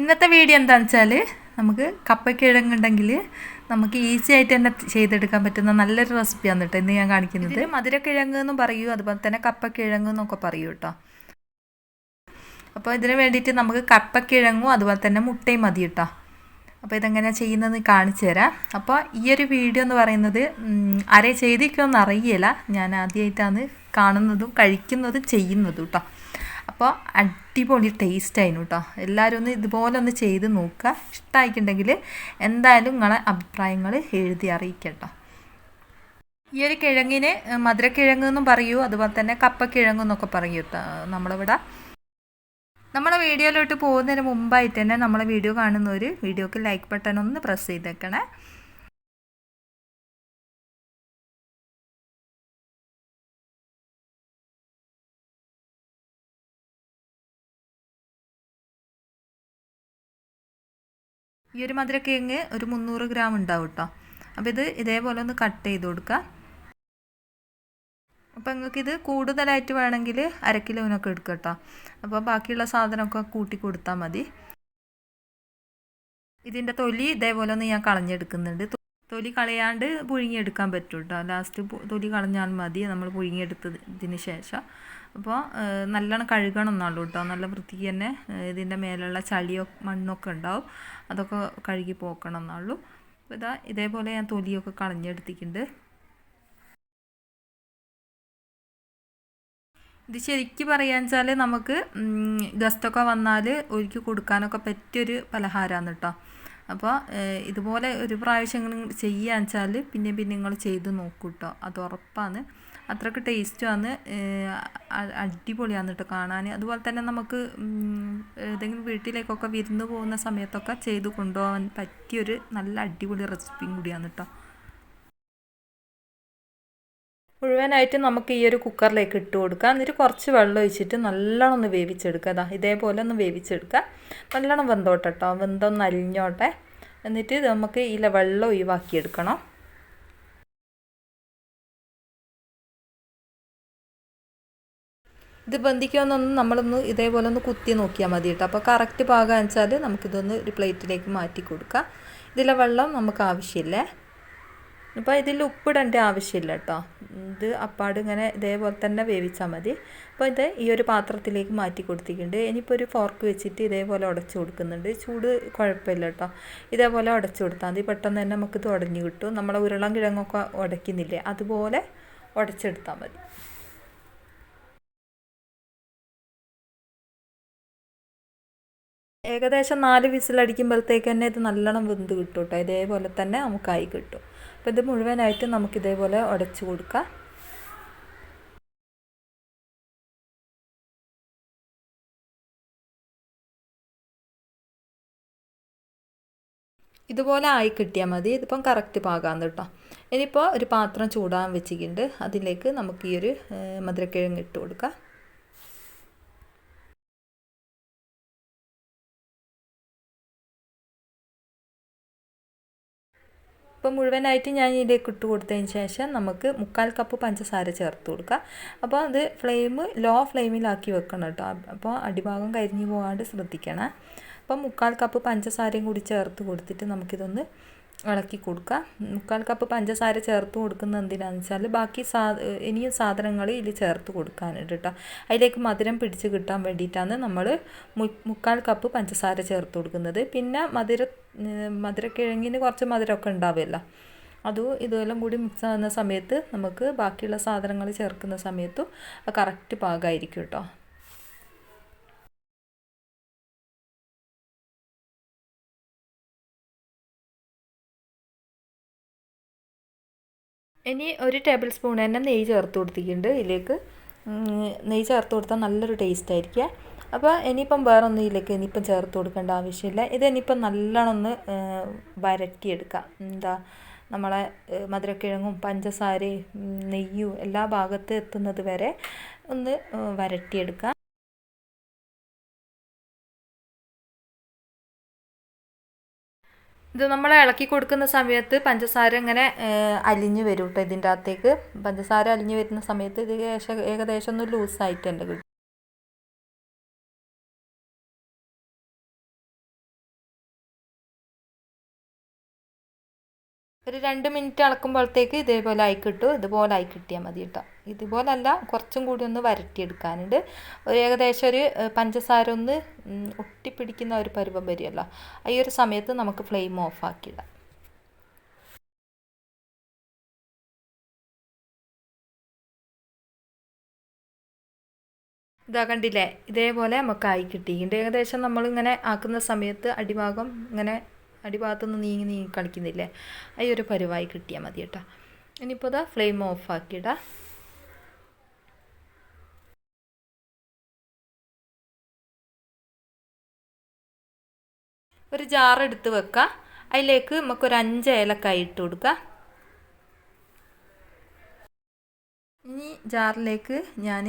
ഇന്നത്തെ വീഡിയോ എന്താണെന്ന് വെച്ചാൽ നമുക്ക് കപ്പക്കിഴങ്ങുണ്ടെങ്കിൽ നമുക്ക് ഈസി ആയിട്ട് തന്നെ ചെയ്തെടുക്കാൻ പറ്റുന്ന നല്ലൊരു റെസിപ്പിയാണ് കേട്ടോ ഇന്ന് ഞാൻ കാണിക്കുന്നത്. മധുരക്കിഴങ്ങ് എന്ന് പറയൂ അതുപോലെ തന്നെ കപ്പക്കിഴങ്ങ് എന്നൊക്കെ പറയൂ കേട്ടോ അപ്പോൾ ഇതിന് വേണ്ടിയിട്ട് നമുക്ക് കപ്പക്കിഴങ്ങും അതുപോലെ തന്നെ മുട്ടയും മതി കേട്ടോ അപ്പോൾ ഇതെങ്ങനെയാണ് ചെയ്യുന്നത് കാണിച്ചു തരാം. അപ്പോൾ ഈ ഒരു വീഡിയോ എന്ന് പറയുന്നത് ആരെ ചെയ്തിരിക്കുമെന്ന് അറിയില്ല. ഞാൻ ആദ്യമായിട്ടാണ് കാണുന്നതും കഴിക്കുന്നതും ചെയ്യുന്നതും കേട്ടോ അപ്പോൾ അടിപൊളി ടേസ്റ്റ് ആയിരുന്നു കേട്ടോ എല്ലാവരും ഒന്ന് ഇതുപോലെ ഒന്ന് ചെയ്ത് നോക്കുക. ഇഷ്ടമായിട്ടുണ്ടെങ്കിൽ എന്തായാലും നിങ്ങളെ അഭിപ്രായങ്ങൾ എഴുതി അറിയിക്കട്ടോ ഈ ഒരു കിഴങ്ങിന് മധുരക്കിഴങ്ങ് എന്നും പറയൂ അതുപോലെ തന്നെ കപ്പക്കിഴങ്ങ് എന്നൊക്കെ പറയൂ കേട്ടോ നമ്മളിവിടെ. നമ്മളെ വീഡിയോയിലോട്ട് പോകുന്നതിന് മുമ്പായിട്ട് തന്നെ നമ്മളെ വീഡിയോ കാണുന്നവർ വീഡിയോക്ക് ലൈക്ക് ബട്ടൺ ഒന്ന് പ്രസ് ചെയ്തേക്കണേ. ഈ ഒരു മധുരക്കിഴങ്ങ് ഒരു മുന്നൂറ് ഗ്രാം ഉണ്ടാവും കേട്ടോ അപ്പോൾ ഇത് ഇതേപോലെ ഒന്ന് കട്ട് ചെയ്ത് കൊടുക്കുക അപ്പോൾ നിങ്ങൾക്ക് ഇത് കൂടുതലായിട്ട് വേണമെങ്കിൽ അര കിലോനൊക്കെ എടുക്കുക കേട്ടോ അപ്പോൾ ബാക്കിയുള്ള സാധനമൊക്കെ കൂട്ടി കൊടുത്താൽ മതി. ഇതിന്റെ തൊലി ഇതേപോലെ ഒന്ന് ഞാൻ കളഞ്ഞെടുക്കുന്നുണ്ട്. തൊലി കളയാണ്ട് പുഴുങ്ങിയെടുക്കാൻ പറ്റും കേട്ടോ ലാസ്റ്റ് തൊലി കളഞ്ഞാൽ മതി. നമ്മൾ പുഴുങ്ങിയെടുത്തതിന് ശേഷം. അപ്പോൾ നല്ലോണം കഴുകണം എന്നുള്ളൂ കേട്ടോ നല്ല വൃത്തിക്ക് തന്നെ ഇതിന്റെ മേലുള്ള ചളിയോ മണ്ണൊക്കെ ഉണ്ടാവും. അതൊക്കെ കഴുകി പോക്കണം എന്നുള്ളൂ അപ്പോൾ ഇതാ ഇതേപോലെ ഞാൻ തൊലിയൊക്കെ കളഞ്ഞെടുത്തിട്ടുണ്ട്. ഇത് ശരിക്കും പറയാന്ന് വെച്ചാൽ നമുക്ക് ഗസ്റ്റൊക്കെ വന്നാൽ ഒരുക്കി കൊടുക്കാനൊക്കെ പറ്റിയൊരു പലഹാരമാണ് കേട്ടോ അപ്പോൾ ഇതുപോലെ ഒരു പ്രാവശ്യം ചെയ്യുക വെച്ചാൽ പിന്നെ പിന്നെ നിങ്ങൾ ചെയ്ത് നോക്കൂ കേട്ടോ അത് ഉറപ്പാണ്. അത്രയ്ക്ക് ടേസ്റ്റാണ് അടിപൊളിയാണ് കേട്ടോ കാണാൻ അതുപോലെ തന്നെ നമുക്ക് ഏതെങ്കിലും വീട്ടിലേക്കൊക്കെ വിരുന്ന് പോകുന്ന സമയത്തൊക്കെ ചെയ്ത് കൊണ്ടുപോകാൻ പറ്റിയൊരു നല്ല അടിപൊളി റെസിപ്പിയും കൂടിയാണ് കേട്ടോ മുഴുവനായിട്ട് നമുക്ക് ഈ ഒരു കുക്കറിലേക്ക് ഇട്ട് കൊടുക്കുക എന്നിട്ട് കുറച്ച് വെള്ളം ഒഴിച്ചിട്ട് നല്ലോണം ഒന്ന് വേവിച്ചെടുക്കുക. അതാ ഇതേപോലെ ഒന്ന് വേവിച്ചെടുക്കുക. നല്ലോണം വെന്തോട്ടെ കേട്ടോ വെന്തൊന്ന് അലിഞ്ഞോട്ടെ. എന്നിട്ട് നമുക്ക് ഇതിലെ വെള്ളം ഒഴിവാക്കിയെടുക്കണം. ഇത് ബന്ധിക്കുമെന്നൊന്ന് നമ്മളൊന്ന് ഇതേപോലെ ഒന്ന് കുത്തി നോക്കിയാൽ മതി കേട്ടോ. അപ്പോൾ കറക്റ്റ് പാകം വെച്ചാൽ നമുക്കിതൊന്ന് ഒരു പ്ലേറ്റിലേക്ക് മാറ്റി കൊടുക്കാം. ഇതിലെ വെള്ളം നമുക്ക് ആവശ്യമില്ലേ. അപ്പോൾ ഇതിൽ ഉപ്പിടേണ്ട ആവശ്യമില്ല കേട്ടോ. ഇത് അപ്പാട് ഇങ്ങനെ ഇതേപോലെ തന്നെ വേവിച്ചാൽ മതി. അപ്പോൾ ഇത് ഈ ഒരു പാത്രത്തിലേക്ക് മാറ്റി കൊടുത്തിട്ടുണ്ട്. ഇനിയിപ്പോൾ ഒരു ഫോർക്ക് വെച്ചിട്ട് ഇതേപോലെ ഉടച്ചു കൊടുക്കുന്നുണ്ട്. ചൂട് കുഴപ്പമില്ല കേട്ടോ. ഇതേപോലെ ഉടച്ചു കൊടുത്താൽ മതി. പെട്ടെന്ന് തന്നെ നമുക്കിത് ഉടഞ്ഞു കിട്ടും. നമ്മളെ ഉരുളം കിഴങ്ങൊക്കെ ഉടയ്ക്കുന്നില്ലേ? അതുപോലെ ഉടച്ചെടുത്താൽ മതി. ഏകദേശം നാല് വിസിലടിക്കുമ്പോഴത്തേക്ക് തന്നെ ഇത് നല്ലോണം വെന്ത് കിട്ടും കേട്ടോ ഇതേപോലെ തന്നെ നമുക്കായി കിട്ടും. അപ്പോൾ ഇത് മുഴുവനായിട്ട് നമുക്കിതേപോലെ ഉടച്ചു കൊടുക്കാം. ഇതുപോലെ ആയി കിട്ടിയാൽ മതി. ഇതിപ്പം കറക്റ്റ് പാകാന്ന് കേട്ടോ. ഇനിയിപ്പോൾ ഒരു പാത്രം ചൂടാൻ വെച്ചിട്ടുണ്ട്. അതിലേക്ക് നമുക്ക് ഈ ഒരു മധുരക്കിഴങ്ങ് ഇട്ട് കൊടുക്കാം. ഇപ്പോൾ മുഴുവനായിട്ട് ഞാൻ ഇതിലേക്ക് ഇട്ട് കൊടുത്തതിന് ശേഷം നമുക്ക് മുക്കാൽ കപ്പ് പഞ്ചസാര ചേർത്ത് കൊടുക്കുക അപ്പോൾ അത് ഫ്ലെയിം ലോ ഫ്ലെയിമിലാക്കി വെക്കണം കേട്ടോ. അപ്പോൾ അടിഭാഗം കരിഞ്ഞു പോകാണ്ട് ശ്രദ്ധിക്കണം. അപ്പം മുക്കാൽ കപ്പ് പഞ്ചസാരയും കൂടി ചേർത്ത് കൊടുത്തിട്ട് നമുക്കിതൊന്ന് ഇളക്കി കൊടുക്കുക. മുക്കാൽ കപ്പ് പഞ്ചസാര ചേർത്ത് കൊടുക്കുന്നത് എന്തിനാണെന്ന് വെച്ചാൽ ബാക്കി സാ ഇനിയും സാധനങ്ങൾ ഇതിൽ ചേർത്ത് കൊടുക്കാനുണ്ട് കേട്ടോ. അതിലേക്ക് മധുരം പിടിച്ച് കിട്ടാൻ വേണ്ടിയിട്ടാണ് നമ്മൾ മുക്കാൽ കപ്പ് പഞ്ചസാര ചേർത്ത് കൊടുക്കുന്നത്. പിന്നെ മധുര മധുരക്കിഴങ്ങിന് കുറച്ച് മധുരമൊക്കെ ഉണ്ടാവുമല്ലോ. അതും ഇതെല്ലാം കൂടി മിക്സ് ആകുന്ന സമയത്ത് നമുക്ക് ബാക്കിയുള്ള സാധനങ്ങൾ ചേർക്കുന്ന സമയത്തും കറക്റ്റ് പാകമായിരിക്കും കേട്ടോ. ഇനി ഒരു ടേബിൾ സ്പൂൺ തന്നെ നെയ്യ് ചേർത്ത് കൊടുത്തിട്ടുണ്ട് ഇതിലേക്ക്. നെയ്യ് ചേർത്ത് കൊടുത്താൽ നല്ലൊരു ടേസ്റ്റ് ആയിരിക്കുക. അപ്പോൾ ഇനിയിപ്പം വേറൊന്നും ഇതിലേക്ക് ഇനിയിപ്പം ചേർത്ത് കൊടുക്കേണ്ട ആവശ്യമില്ല. ഇത് ഇനിയിപ്പം നല്ലോണം ഒന്ന് വരട്ടിയെടുക്കാം. എന്താ നമ്മളെ മധുരക്കിഴങ്ങും പഞ്ചസാരയും നെയ്യും എല്ലാ ഭാഗത്ത് എത്തുന്നത് വരെ ഒന്ന് വരട്ടിയെടുക്കാം. ഇത് നമ്മൾ ഇളക്കി കൊടുക്കുന്ന സമയത്ത് പഞ്ചസാര ഇങ്ങനെ അലിഞ്ഞു വരും കേട്ടോ ഇതിന്റെ അകത്തേക്ക്. പഞ്ചസാര അലിഞ്ഞു വരുന്ന സമയത്ത് ഇത് ഏകദേശം ഒന്ന് ലൂസായിട്ടുണ്ട് ഒരു രണ്ട് മിനിറ്റ് അളക്കുമ്പോഴത്തേക്ക് ഇതേപോലെ ആയി കിട്ടും ഇതുപോലെ ആയി കിട്ടിയാൽ മതി കേട്ടോ. ഇതുപോലല്ല കുറച്ചും കൂടി ഒന്ന് വരട്ടിയെടുക്കാനുണ്ട്. ഒരു ഏകദേശം ഒരു പഞ്ചസാര ഒന്ന് ഒട്ടിപ്പിടിക്കുന്ന ഒരു പരുവം വരുമല്ലോ ഈ ഒരു സമയത്ത് നമുക്ക് ഫ്ലെയിം ഓഫ് ആക്കിയിടാം. ഇതാ കണ്ടില്ലേ? ഇതേപോലെ നമുക്ക് ആയി കിട്ടിയിട്ടുണ്ട് ഏകദേശം നമ്മളിങ്ങനെ ആക്കുന്ന സമയത്ത് അടിഭാഗം ഇങ്ങനെ അടിഭാഗത്തുനിന്ന് നീങ്ങി നീങ്ങി കളിക്കുന്നില്ലേ? ഈ ഒരു പരുവായി കിട്ടിയാൽ മതി കേട്ടോ. ഇനിയിപ്പോൾ ഇതാ ഫ്ലെയിം ഓഫ് ആക്കിയിടാം ഒരു ജാർ എടുത്ത് വെക്കുക അതിലേക്ക് നമുക്കൊരു അഞ്ച് ഏലക്കായി ഇട്ട് കൊടുക്കുക ഇനി ജാറിലേക്ക് ഞാൻ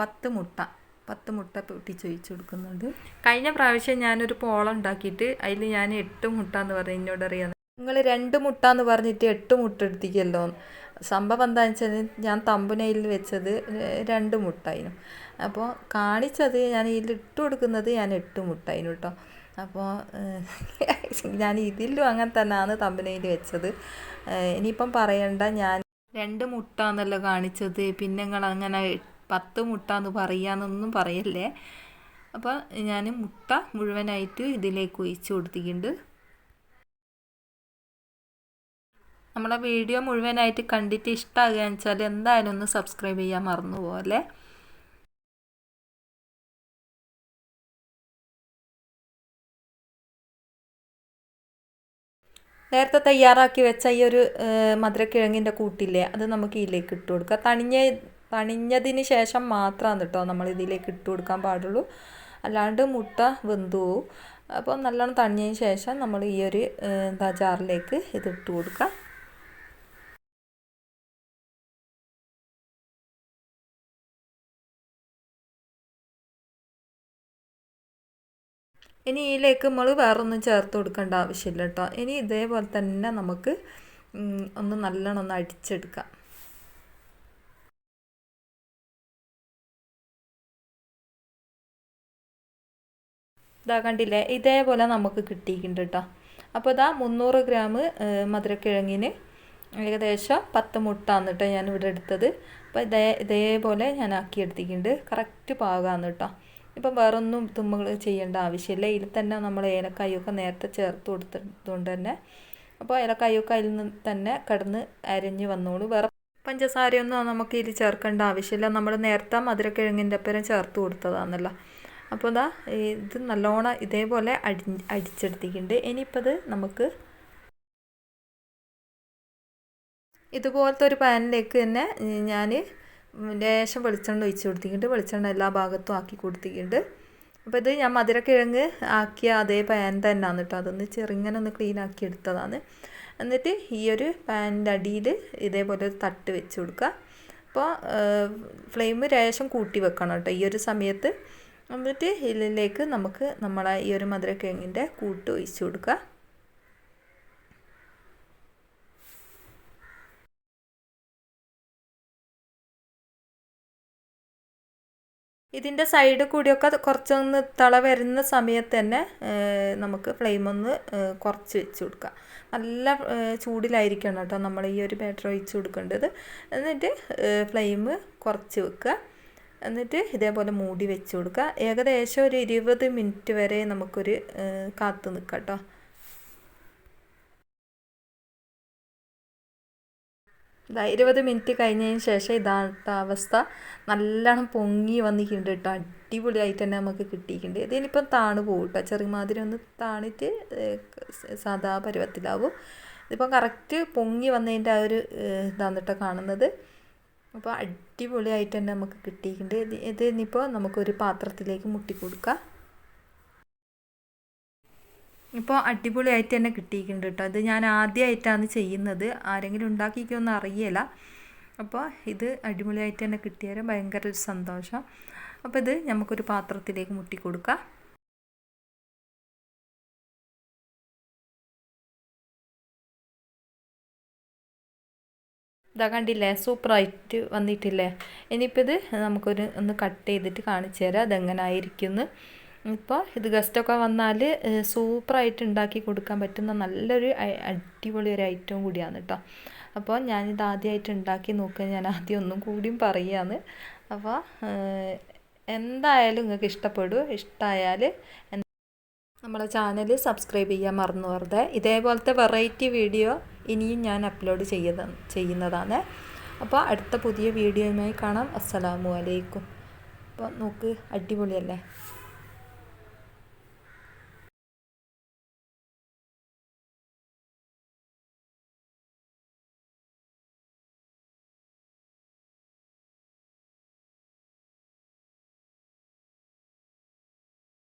പത്ത് മുട്ട പത്ത് മുട്ട പൊട്ടിച്ച് ഒഴിച്ച് കൊടുക്കുന്നുണ്ട്. കഴിഞ്ഞ പ്രാവശ്യം ഞാനൊരു പോളം ഉണ്ടാക്കിയിട്ട് അതിൽ ഞാൻ എട്ട് മുട്ട എന്ന് പറഞ്ഞ് എന്നോട് അറിയാം. നിങ്ങൾ രണ്ട് മുട്ട എന്ന് പറഞ്ഞിട്ട് എട്ട് മുട്ട എടുത്തിക്കല്ലോ സംഭവം എന്താണെന്ന് വെച്ചാൽ ഞാൻ തമ്പുനയിൽ വെച്ചത് രണ്ട് മുട്ടായിരുന്നു അപ്പോൾ കാണിച്ചത് ഞാൻ ഇതിൽ ഇട്ട് കൊടുക്കുന്നത് ഞാൻ എട്ട് മുട്ടായിരുന്നു കേട്ടോ അപ്പോൾ ഞാൻ ഇതിലും അങ്ങനെ തന്നെയാണ് തമ്പനയിൽ വെച്ചത്. ഇനിയിപ്പം പറയണ്ട ഞാൻ രണ്ട് മുട്ട എന്നല്ലോ കാണിച്ചത്. പിന്നെ നിങ്ങൾ അങ്ങനെ പത്ത് മുട്ട എന്ന് പറയാന്നൊന്നും പറയല്ലേ. അപ്പോൾ ഞാൻ മുട്ട മുഴുവനായിട്ട് ഇതിലേക്ക് ഒഴിച്ച് കൊടുത്തിട്ടുണ്ട്. നമ്മളെ വീഡിയോ മുഴുവനായിട്ട് കണ്ടിട്ട് ഇഷ്ടമാകുകയെന്ന് വെച്ചാൽ എന്തായാലും ഒന്ന് സബ്സ്ക്രൈബ് ചെയ്യാൻ മറന്നു പോലെ നേരത്തെ തയ്യാറാക്കി വെച്ച ഈ ഒരു മധുരക്കിഴങ്ങിന്റെ കൂട്ടില്ലേ അത് നമുക്ക് ഇതിലേക്ക് ഇട്ട് കൊടുക്കാം. തണിഞ്ഞ തണിഞ്ഞതിന് ശേഷം മാത്രമാണ് കേട്ടോ നമ്മൾ ഇതിലേക്ക് ഇട്ട് കൊടുക്കാൻ പാടുള്ളൂ. അല്ലാണ്ട് മുട്ട വെന്തു പോവും. അപ്പോൾ നല്ലോണം തണിഞ്ഞതിന് ശേഷം നമ്മൾ ഈ ഒരു എന്താ ജാറിലേക്ക് ഇത് ഇട്ട് കൊടുക്കാം. ഇനി ഇതിലേക്ക് നമ്മൾ വേറൊന്നും ചേർത്ത് കൊടുക്കേണ്ട ആവശ്യമില്ല കേട്ടോ ഇനി ഇതേപോലെ തന്നെ നമുക്ക് ഒന്ന് നല്ലോണം ഒന്ന് അടിച്ചെടുക്കാം. ഇതാ കണ്ടില്ലേ? ഇതേപോലെ നമുക്ക് കിട്ടിയിട്ടുണ്ട് കേട്ടോ അപ്പോൾ ഇതാ മുന്നൂറ് ഗ്രാം മധുരക്കിഴങ്ങിന് ഏകദേശം പത്ത് മുട്ടാണ് കേട്ടോ ഞാൻ ഇവിടെ എടുത്തത്. അപ്പോൾ ഇതേ ഇതേപോലെ ഞാൻ ആക്കി എടുത്തിട്ടുണ്ട്. കറക്റ്റ് പാകമാണ് കേട്ടോ ഇപ്പം വേറൊന്നും തുമ്മകൾ ചെയ്യേണ്ട ആവശ്യമില്ല. ഇതിൽ തന്നെ നമ്മൾ ഏലക്കായൊക്കെ നേരത്തെ ചേർത്ത് കൊടുത്തതുകൊണ്ട് തന്നെ. അപ്പോൾ ഏലക്കായൊക്കെ അതിൽ നിന്ന് തന്നെ കടന്ന് അരിഞ്ഞ് വന്നോളൂ. വേറെ പഞ്ചസാരയൊന്നും നമുക്ക് ഇതിൽ ചേർക്കേണ്ട ആവശ്യമില്ല. നമ്മൾ നേരത്തെ മധുരക്കിഴങ്ങിന്റെ അപ്പുറം ചേർത്ത് കൊടുത്തതാണല്ലോ. അപ്പോൾ ഇതാ ഇത് നല്ലോണം ഇതേപോലെ അടി അടിച്ചെടുത്തിട്ടുണ്ട്. ഇനിയിപ്പോൾ ഇത് നമുക്ക് ഇതുപോലത്തെ ഒരു പാനിലേക്ക് തന്നെ ഞാൻ ലേശം വെളിച്ചെണ്ണ ഒഴിച്ച് കൊടുത്തിട്ടുണ്ട്. വെളിച്ചെണ്ണ എല്ലാ ഭാഗത്തും ആക്കി കൊടുത്തിട്ടുണ്ട്. അപ്പോൾ ഇത് ഞാൻ മധുരക്കിഴങ്ങ് ആക്കിയ അതേ പാൻ തന്നെയാണ് കേട്ടോ. അതൊന്ന് ചെറുങ്ങനെ ഒന്ന് ക്ലീൻ ആക്കി എടുത്തതാണ്. എന്നിട്ട് ഈ ഒരു പാനിന്റെ അടിയിൽ ഇതേപോലെ ഒരു തട്ട് വെച്ച് കൊടുക്കുക. അപ്പോൾ ഫ്ലെയിം ലേശം കൂട്ടി വെക്കണം കേട്ടോ. ഈ ഒരു സമയത്ത് എന്നിട്ട് ഇതിലേക്ക് നമുക്ക് നമ്മളെ ഈ ഒരു മധുരക്കിഴങ്ങിന്റെ കൂട്ട് ഒഴിച്ചു കൊടുക്കുക. ഇതിന്റെ സൈഡ് കൂടിയൊക്കെ കുറച്ചൊന്ന് തള വരുന്ന സമയത്ത് തന്നെ നമുക്ക് ഫ്ലെയിം ഒന്ന് കുറച്ച് വെച്ച് കൊടുക്കുക. നല്ല ചൂടിലായിരിക്കണം കേട്ടോ നമ്മൾ ഈ ഒരു ബാറ്റർ ഒഴിച്ച് കൊടുക്കേണ്ടത്. എന്നിട്ട് ഫ്ലെയിം കുറച്ച് വെക്കുക. എന്നിട്ട് ഇതേപോലെ മൂടി വെച്ച് കൊടുക്കുക. ഏകദേശം ഒരു ഇരുപത് മിനിറ്റ് വരെ നമുക്കൊരു കാത്തു നിൽക്കാം കേട്ടോ ഇതാ ഇരുപത് മിനിറ്റ് കഴിഞ്ഞതിന് ശേഷം ഇതാണ് അവസ്ഥ. നല്ലോണം പൊങ്ങി വന്നിട്ടുണ്ട് കേട്ടോ അടിപൊളിയായിട്ട് തന്നെ നമുക്ക് കിട്ടിയിട്ടുണ്ട്. ഇതിനിപ്പം താണു പോകും കേട്ടോ ചെറുമാതിരി ഒന്ന് താണിട്ട് സാധാ പരുവത്തിലാവും. ഇതിപ്പം കറക്റ്റ് പൊങ്ങി വന്നതിന്റെ ആ ഒരു ഇതാണ് കേട്ടോ കാണുന്നത്. അപ്പോൾ അടിപൊളിയായിട്ട് തന്നെ നമുക്ക് കിട്ടിയിട്ടുണ്ട്. ഇത് ഇനിയിപ്പോൾ നമുക്കൊരു പാത്രത്തിലേക്ക് മുട്ടി കൊടുക്കാം. ഇപ്പോൾ അടിപൊളിയായിട്ട് തന്നെ കിട്ടിയിട്ടുണ്ട് കേട്ടോ. ഇത് ഞാൻ ആദ്യമായിട്ടാണ് ചെയ്യുന്നത്. ആരെങ്കിലും ഉണ്ടാക്കിക്കൊന്നും അറിയില്ല അപ്പോൾ ഇത് അടിപൊളിയായിട്ട് തന്നെ കിട്ടിയാൽ ഭയങ്കര ഒരു സന്തോഷം. അപ്പോൾ ഇത് നമുക്കൊരു പാത്രത്തിലേക്ക് മുട്ടി കൊടുക്കാം. ഇതാ കണ്ടില്ലേ? സൂപ്പറായിട്ട് വന്നിട്ടില്ലേ? ഇനിയിപ്പോൾ ഇത് നമുക്കൊരു ഒന്ന് കട്ട് ചെയ്തിട്ട് കാണിച്ചു തരാം. അതെങ്ങനെ ആയിരിക്കും ഇപ്പോൾ ഇത് ഗസ്റ്റൊക്കെ വന്നാൽ സൂപ്പറായിട്ട് ഉണ്ടാക്കി കൊടുക്കാൻ പറ്റുന്ന നല്ലൊരു അടിപൊളി ഒരു ഐറ്റവും കൂടിയാണ് കേട്ടോ അപ്പോൾ ഞാനിത് ആദ്യമായിട്ട് ഉണ്ടാക്കി നോക്കുക. ഞാൻ ആദ്യം ഒന്നും കൂടിയും പറയുകയാണ് അപ്പോൾ എന്തായാലും നിങ്ങൾക്ക് ഇഷ്ടപ്പെടും. ഇഷ്ടമായാൽ നമ്മളെ ചാനൽ സബ്സ്ക്രൈബ് ചെയ്യാൻ മറന്നു വെറുതെ. ഇതേപോലത്തെ വെറൈറ്റി വീഡിയോ ഇനിയും ഞാൻ അപ്ലോഡ് ചെയ്ത ചെയ്യുന്നതാണ്. അപ്പോൾ അടുത്ത പുതിയ വീഡിയോയുമായി കാണാം. അസ്സലാമു അലൈക്കും. അപ്പോൾ നോക്ക് അടിപൊളിയല്ലേ?